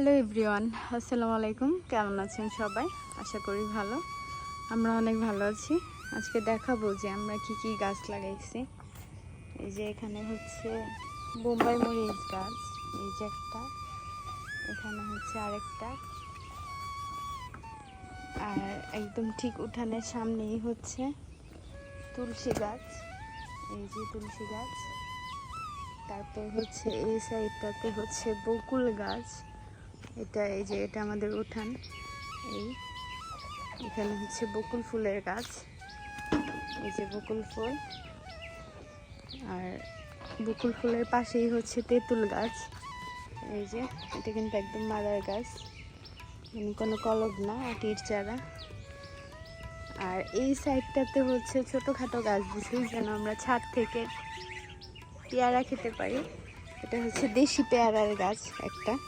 Hello everyone, আসসালামু আলাইকুম। কেমন আছেন সবাই? আশা করি ভালো। আমরা অনেক ভালো আছি। আজকে দেখাবো যে আমরা কি কি গাছ লাগাইছি। এই যে এখানে হচ্ছে বোম্বাই মরিচ গাছ, এই যে একটা। এখানে হচ্ছে আরেকটা। আর একদম ঠিক উঠানের সামনেই হচ্ছে তুলসী গাছ। এই যে তুলসী গাছ। তারপর হচ্ছে এই সাইডটাতে হচ্ছে বকুল গাছ। এটা এই যে, এটা আমাদের উঠান। এই, এখানে হচ্ছে বকুল ফুলের গাছ। এই যে বকুল ফুল। আর বকুল ফুলের পাশেই হচ্ছে তেঁতুল গাছ। এই যে, এটা কিন্তু একদম মাদার গাছ। মানে কোনো কলব না, আটির চারা। আর এই সাইডটাতে হচ্ছে ছোটোখাটো গাছ দিছি যেন আমরা ছাদ থেকে পেয়ারা খেতে পারি। এটা হচ্ছে দেশি পেয়ারার গাছ একটা।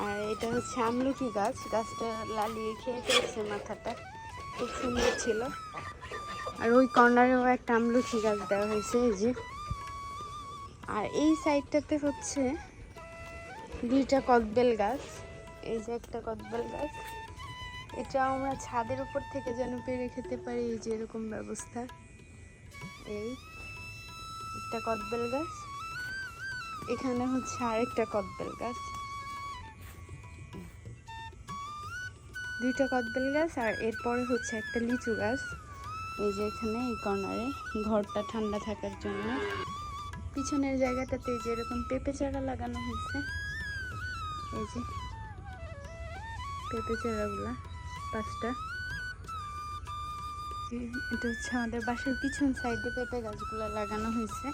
আর এটা হচ্ছে আমলকি গাছ। গাছটা লালিয়ে খেয়ে ফেলছে মাথাটা। খুব সুন্দর ছিল। আর ওই কর্নারেও একটা আমলকি গাছ দেওয়া হয়েছে, এই যে। আর এই সাইডটাতে হচ্ছে দুইটা কদবেল গাছ। এই যে একটা কদবেল গাছ। এটা আমরা ছাদের উপর থেকে যেন পেরে খেতে পারি, এই যে এরকম ব্যবস্থা। এই একটা কদবেল গাছ। এখানে হচ্ছে আরেকটা কদবেল গাছ। দুইটা কদবেল গাছ আর এরপরে হচ্ছে একটা লিচু গাছ। এই যে এখানে এই কর্নারে ঘরটা ঠান্ডা থাকার জন্য। পিছনের জায়গাটাতে যে এরকম পেঁপে চারা লাগানো হয়েছে। এই যে পেঁপে চারাগুলা, পাঁচটা। এটা হচ্ছে আমাদের বাসার পিছন সাইডে পেঁপে গাছগুলো লাগানো হয়েছে।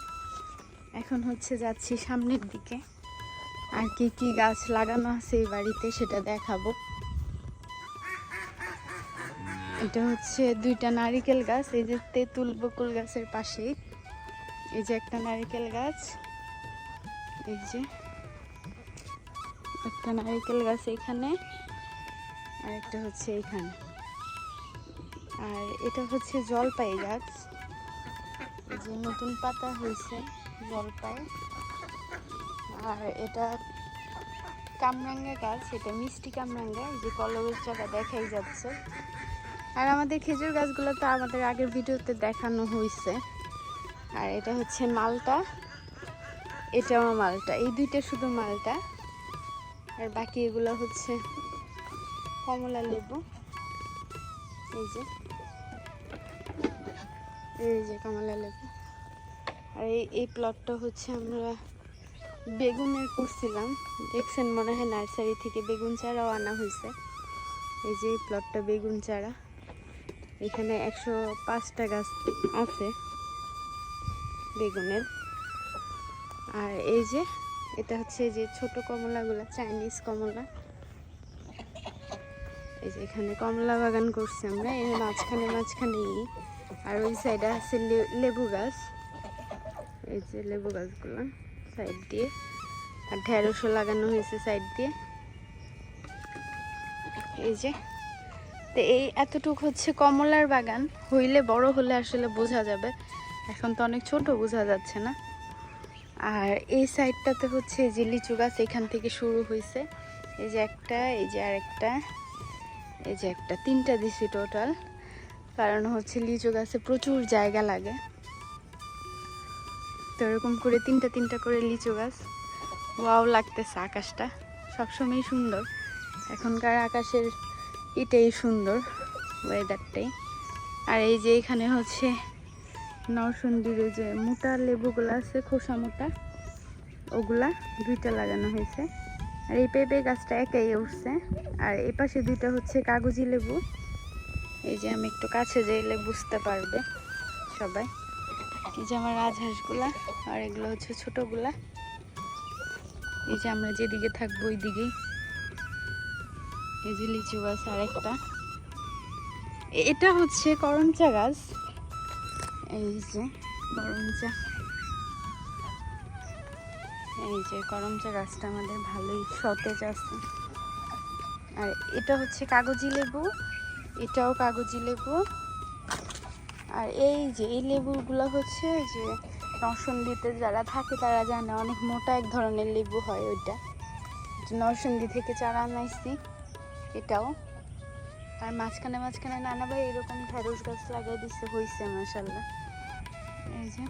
এখন হচ্ছে যাচ্ছি সামনের দিকে। আর কি কি গাছ লাগানো আছে এই বাড়িতে সেটা দেখাবো। এটা হচ্ছে দুইটা নারিকেল গাছ, এই যে তেঁতুল বকুল গাছের পাশেই। এই যে একটা নারিকেল গাছ, এই যে একটা নারিকেল গাছ এখানে, আর একটা হচ্ছে এখানে। আর এটা হচ্ছে জলপাই গাছ। যে নতুন পাতা হয়েছে জলপাই। আর এটা কামরাঙ্গা গাছ, এটা মিষ্টি কামরাঙ্গা যে কলমের চাকা দেখাই যাচ্ছে। আর আমাদের খেজুর গাছগুলো তো আমাদের আগের ভিডিওতে দেখানো হয়েছে আর এটা হচ্ছে মালটা। এটাও মালটা। এই দুইটা শুধু মালটা। আর বাকি এগুলো হচ্ছে কমলা লেবু। এই যে। এই যে কমলা লেবু। আর এই এই প্লটটা হচ্ছে আমরা বেগুনের করছিলাম দেখছেন মনে হয় নার্সারি থেকে বেগুন চারাও আনা হয়েছে এই যে প্লটটা বেগুন চারা। এখানে একশো পাঁচটা গাছ আছে বেগুনের। আর এই যে, এটা হচ্ছে যে ছোট কমলাগুলো, চাইনিজ কমলা। এই যে এখানে কমলা বাগান করছি আমরা, এর মাঝখানে মাঝখানে আর ওই সাইডে আছে লেবু গাছ। এই যে লেবু গাছগুলো সাইড দিয়ে। আর ঢেঁড়সও লাগানো হয়েছে সাইড দিয়ে। এই যে তো এই এতটুকু হচ্ছে কমলার বাগান। হইলে বড় হলে আসলে বোঝা যাবে। এখন তো অনেক ছোট, বোঝা যাচ্ছে না। আর এই সাইডটাতে হচ্ছে যে লিচু গাছ এখান থেকে শুরু হয়েছে এই যে একটা, এই যে আরেকটা, এই যে একটা, তিনটা দিছি টোটাল কারণ হচ্ছে লিচু গাছে প্রচুর জায়গা লাগে। তো এরকম করে তিনটা তিনটা করে লিচু গাছ। ওয়াও লাগতেছে আকাশটা। সবসময় সুন্দর। এখনকার আকাশের এটাই সুন্দর ওয়েদারটাই আর এই যে এখানে হচ্ছে নরসুন্দির যে মোটা লেবুগুলো আছে, খোসা মোটা, ওগুলা দুইটা লাগানো হয়েছে। আর এই পেঁপে গাছটা একাই উঠছে। আর এই পাশে দুইটা হচ্ছে কাগজি লেবু। এই যে আমি একটু কাছে যাইলে বুঝতে পারবে সবাই। এই যে আমার রাজহাঁসগুলা, আর এগুলো হচ্ছে ছোটগুলা। এই যে আমরা যেদিকে থাকব ওই দিকেই এই লিচু গাছ আর একটা এটা হচ্ছে করমচা গাছ। এই যে করমচা। এই যে করমচা গাছটা আমাদের ভালোই সতেজ আছে। আর এটা হচ্ছে কাগজি লেবু। এটাও কাগজি লেবু। আর এই যে, এই লেবুগুলো হচ্ছে যে নরসন্দিতে যারা থাকে তারা জানে, অনেক মোটা এক ধরনের লেবু হয় ওইটা। নরসিংদী থেকে চারা আনাইছি। এটাও। আর মাঝখানে মাঝখানে নানা ভাই এরকম ঢেঁড়স গাছ লাগাই দিচ্ছে হয়েছে মাসাল্লাহ এই যে।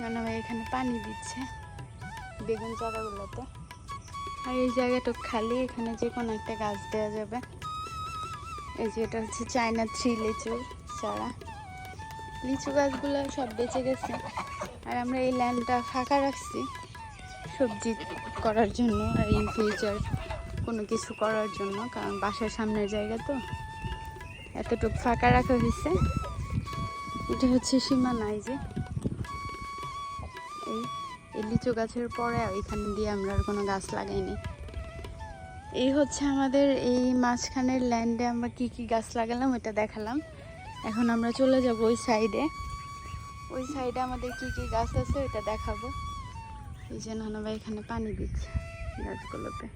নানা ভাই এখানে পানি দিচ্ছে বেগুন চারাগুলোতে। আর এই জায়গাটা খালি, এখানে যে কোনো একটা গাছ দেওয়া যাবে। এই যে এটা হচ্ছে চায়না থ্রি লিচু চারা। লিচু গাছগুলো সব বেঁচে গেছে। আর আমরা এই ল্যান্ডটা ফাঁকা রাখছি সবজি করার জন্য আর ইন ফিউচার। কোনো কিছু করার জন্য, কারণ বাসার সামনের জায়গা তো। এতটুকু ফাঁকা রাখা হয়েছে। এটা হচ্ছে সীমানা এই যে। এই এই লিচু গাছের পরে এখান দিয়ে আমরা আর কোনো গাছ লাগাইনি। এই হচ্ছে আমাদের এই মাঝখানের ল্যান্ডে আমরা কি কি গাছ লাগালাম এটা দেখালাম। এখন আমরা চলে যাব ওই সাইডে। ওই সাইডে আমাদের কি কি গাছ আছে ওইটা দেখাবো। এই যে নানাবা এখানে পানি দিচ্ছে গাছগুলোতে।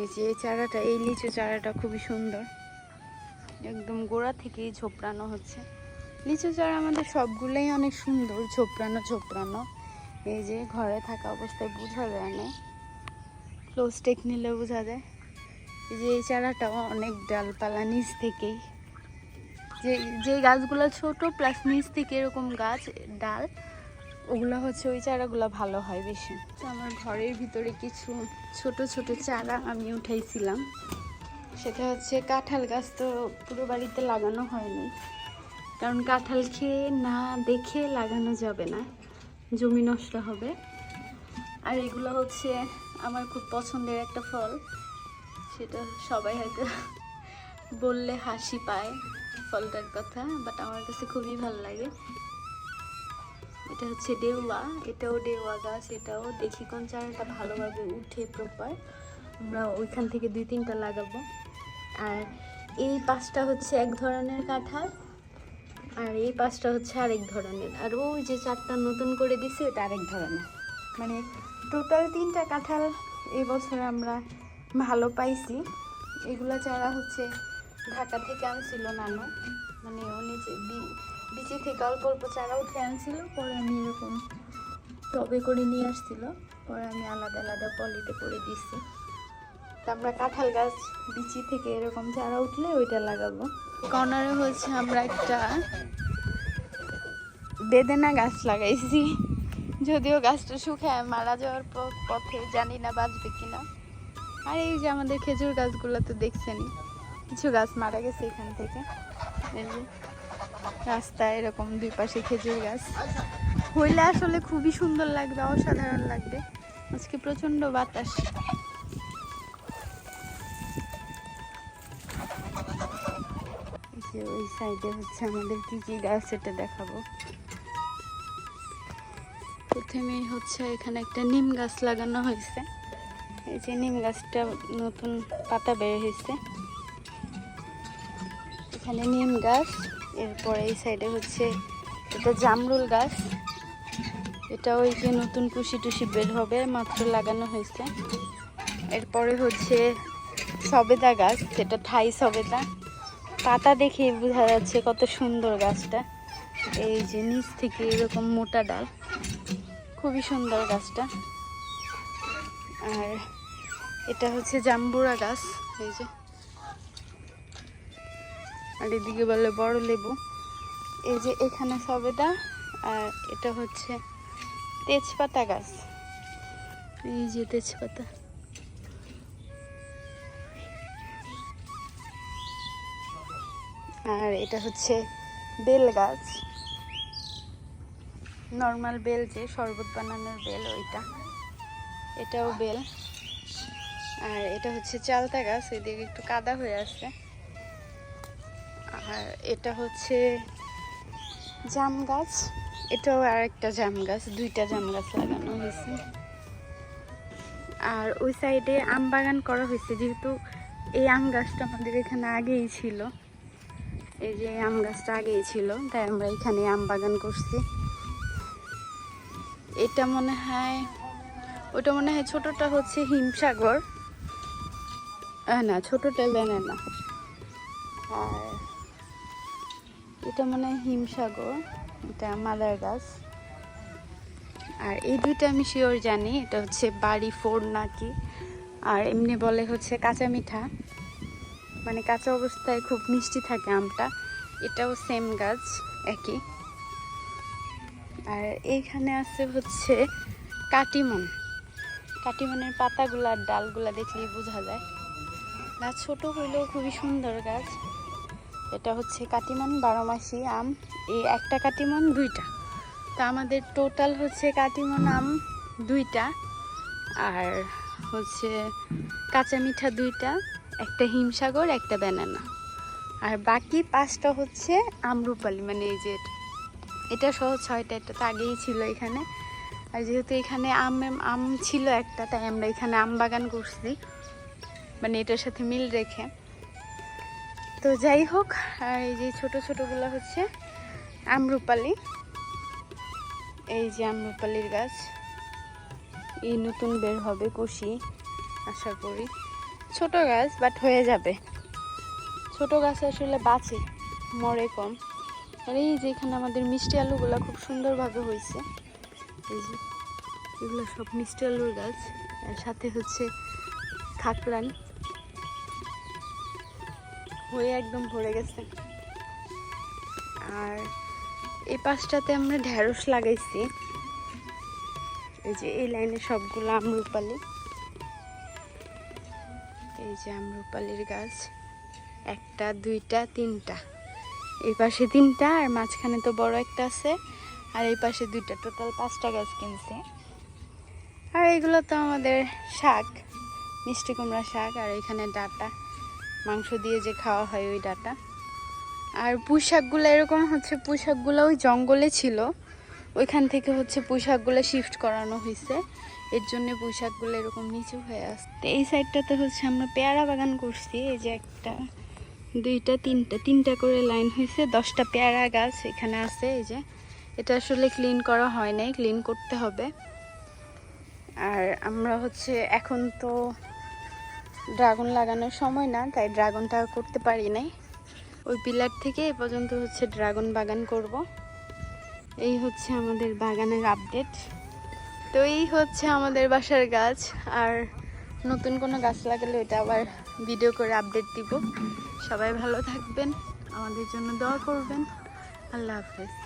এই যে এই চারাটা এই লিচু চারাটা খুবই সুন্দর। একদম গোড়া থেকেই ঝোপড়ানো হচ্ছে। লিচু চারা আমাদের সবগুলোই অনেক সুন্দর ঝোপড়ানো ঝোপড়ানো। এই যে ঘরে থাকা অবস্থায় বোঝা যায় না। ক্লোজ টেক নিলে বোঝা যায়। এই যে এই চারাটাও অনেক ডালপালা নিচ থেকেই। যে যে গাছগুলো ছোট প্লাস নিচ থেকে এরকম গাছ ডাল ওগুলো হচ্ছে ওই চারাগুলো ভালো হয় বেশি। তো আমার ঘরের ভিতরে কিছু ছোট ছোট চারা আমি উঠাইছিলাম। সেটা হচ্ছে কাঁঠাল গাছ তো পুরো বাড়িতে লাগানো হয়নি। কারণ কাঁঠাল খেয়ে না দেখে লাগানো যাবে না, জমি নষ্ট হবে। আর এগুলো হচ্ছে আমার খুব পছন্দের একটা ফল, সেটা সবাই হয়তো বললে হাসি পায় ফলটার কথা বাট আমার কাছে খুবই ভালো লাগে। এটা হচ্ছে ডেউয়া এটাও ডেউয়া গাছ, এটাও দেখি কোন চারাটা ভালোভাবে উঠে প্রপার আমরা ওইখান থেকে দুই তিনটা লাগাবো। আর এই পাঁচটা হচ্ছে এক ধরনের কাঁঠাল, আর এই পাঁচটা হচ্ছে আরেক ধরনের। আর ওই যে চারটা নতুন করে দিছে, ওটা আরেক ধরনের। মানে টোটাল তিনটা কাঁঠাল এবছর আমরা ভালো পাইছি। এগুলা চারা হচ্ছে ঢাকা থেকে আনছিল নানু। মানে ও বি- বিচি থেকে অল্প অল্প চারা উঠে আনছিল, পরে আমি এরকম টবে করে নিয়ে আসছিল, পরে আমি আলাদা আলাদা পলিতে করে দিছি। তা আমরা কাঁঠাল গাছ বিচি থেকে এরকম চারা উঠলে ওইটা লাগাবো। কর্নারে হচ্ছে আমরা একটা বেদেনা গাছ লাগাইছি। যদিও গাছটা শুকায় মারা যাওয়ার পথে জানি না বাঁচবে কিনা। আর এই যে আমাদের খেজুর গাছগুলো তো দেখছেনই, কিছু গাছ মারা গেছে এখান থেকে। এই যে। রাস্তায় এরকম দুই পাশে খেজুর গাছ। হইলে আসলে খুবই সুন্দর লাগবে, অসাধারণ লাগবে। আজকে প্রচণ্ড বাতাস। ওই সাইডে হচ্ছে আমাদের কি কি গাছ, এটা দেখাবো। প্রথমেই হচ্ছে এখানে একটা নিম গাছ লাগানো হয়েছে। এই যে নিম গাছটা নতুন পাতা বের হয়েছে। এখানে নিম গাছ। এরপর এই সাইডে হচ্ছে এটা জামরুল গাছ। এটা ওই যে নতুন কুশি টুসি বের হবে, মাত্র লাগানো হয়েছে। এরপরে হচ্ছে সবেদা গাছ, যেটা ঠাই সবেদা। পাতা দেখে বোঝা যাচ্ছে কত সুন্দর গাছটা। এই যে নিচ থেকে এরকম মোটা ডাল। খুবই সুন্দর গাছটা। আর এটা হচ্ছে জাম্বুরা গাছ, এই যে। আর এদিকে বলে বড় লেবু। এই যে এখানে সবেদা আর এটা হচ্ছে তেজপাতা গাছ। এই যে তেজপাতা। আর এটা হচ্ছে বেল গাছ। নর্মাল বেল যে, শরবত বানানোর বেল ওইটা। এটাও বেল। আর এটা হচ্ছে চালতা গাছ ওইদিকে একটু কাদা হয়ে আছে। আর এটা হচ্ছে জাম গাছ। এটাও আর একটা জাম গাছ, দুইটা জাম গাছ লাগানো হয়েছে। আর ওই সাইডে আম বাগান করা হয়েছে, যেহেতু এই আম গাছটা আমাদের এখানে আগেই ছিল। এই যে আম গাছটা আগেই ছিল, তাই আমরা এখানে আম বাগান করছি। এটা মনে হয়, ওটা মনে হয় ছোটটা হচ্ছে হিমসাগর। না, ছোটটা লেনে না। আর এটা মনে হয় হিমসাগর, এটা মাদার গাছ। আর এই দুইটা আমি শিওর জানি, এটা হচ্ছে বাড়ি ফোর নাকি। আর এমনি বলে হচ্ছে কাঁচা মিঠা। মানে কাঁচা অবস্থায় খুব মিষ্টি থাকে আমটা। এটাও সেম গাছ, একই। আর এইখানে আছে হচ্ছে কাটিমন। কাটিমনের পাতাগুলা আর ডালগুলা দেখলেই বোঝা যায়। গাছ ছোট হইলেও খুবই সুন্দর গাছ। এটা হচ্ছে কাটিমন বারো মাসি আম। এই একটা কাটিমন দুইটা। তো আমাদের টোটাল হচ্ছে কাটিমন আম দুইটা, আর হচ্ছে কাঁচা মিঠা দুইটা, একটা হিমসাগর, একটা ব্যানানা। আর বাকি পাঁচটা হচ্ছে আমরুপালি মানে এই যে এটা। সহ ছয়টা, এটা তো আগেই ছিল এখানে। আর যেহেতু এখানে আম আম ছিল একটা, তাই আমরা এখানে আম বাগান করছি। মানে এটার সাথে মিল রেখে। তো যাই হোক এই যে ছোট ছোটগুলো হচ্ছে আমরুপালি। এই যে আমরুপালির গাছ। এই নতুন বের হবে কুশি আশা করি। ছোট গাছ বাট হয়ে যাবে। ছোট গাছ আসলে বাঁচে, মরে কম। আর এই যে এখানে আমাদের মিষ্টি আলুগুলো খুব সুন্দরভাবে হয়েছে। এই যে, এগুলো সব মিষ্টি আলুর গাছ। আর সাথে হচ্ছে খাকরান হয়ে একদম ভরে গেছে। আর এই পাশটাতে আমরা ঢ্যাঁড়স লাগাইছি। এই যে এই লাইনে সবগুলো আমরুপালি। এই যে আমরুপালির গাছ। একটা, দুইটা, তিনটা। এই পাশে তিনটা আর মাঝখানে তো বড় একটা আছে। আর এই পাশে দুইটা। টোটাল পাঁচটা গাছ কিনছে। আর এগুলো তো আমাদের শাক, মিষ্টি কুমড়া শাক আর এখানে ডাটা। মাংস দিয়ে যে খাওয়া হয় ওই ডাটা। আর পুঁই শাকগুলো এরকম হচ্ছে পুঁই শাকগুলো ওই জঙ্গলে ছিল। ওইখান থেকে হচ্ছে পুঁই শাকগুলো শিফট করানো হয়েছে এর জন্য পুঁই শাকগুলো এরকম নিচু হয়ে আসছে। এই সাইডটাতে হচ্ছে আমরা পেয়ারা বাগান করছি, এই যে একটা, দুইটা, তিনটা তিনটা করে লাইন হয়েছে দশটা পেয়ারা গাছ এখানে আছে, এই যে। এটা আসলে ক্লিন করা হয় নাই ক্লিন করতে হবে। আর আমরা হচ্ছে এখন তো ড্রাগন লাগানোর সময় না, তাই ড্রাগনটা করতে পারি নাই। ওই পিলার থেকে এ পর্যন্ত হচ্ছে ড্রাগন বাগান করব। এই হচ্ছে আমাদের বাগানের আপডেট। তো এই হচ্ছে আমাদের বাসার গাছ, আর নতুন কোনো গাছ লাগালে ওটা আবার ভিডিও করে আপডেট দিব। সবাই ভালো থাকবেন, আমাদের জন্য দোয়া করবেন। আল্লাহ হাফেজ।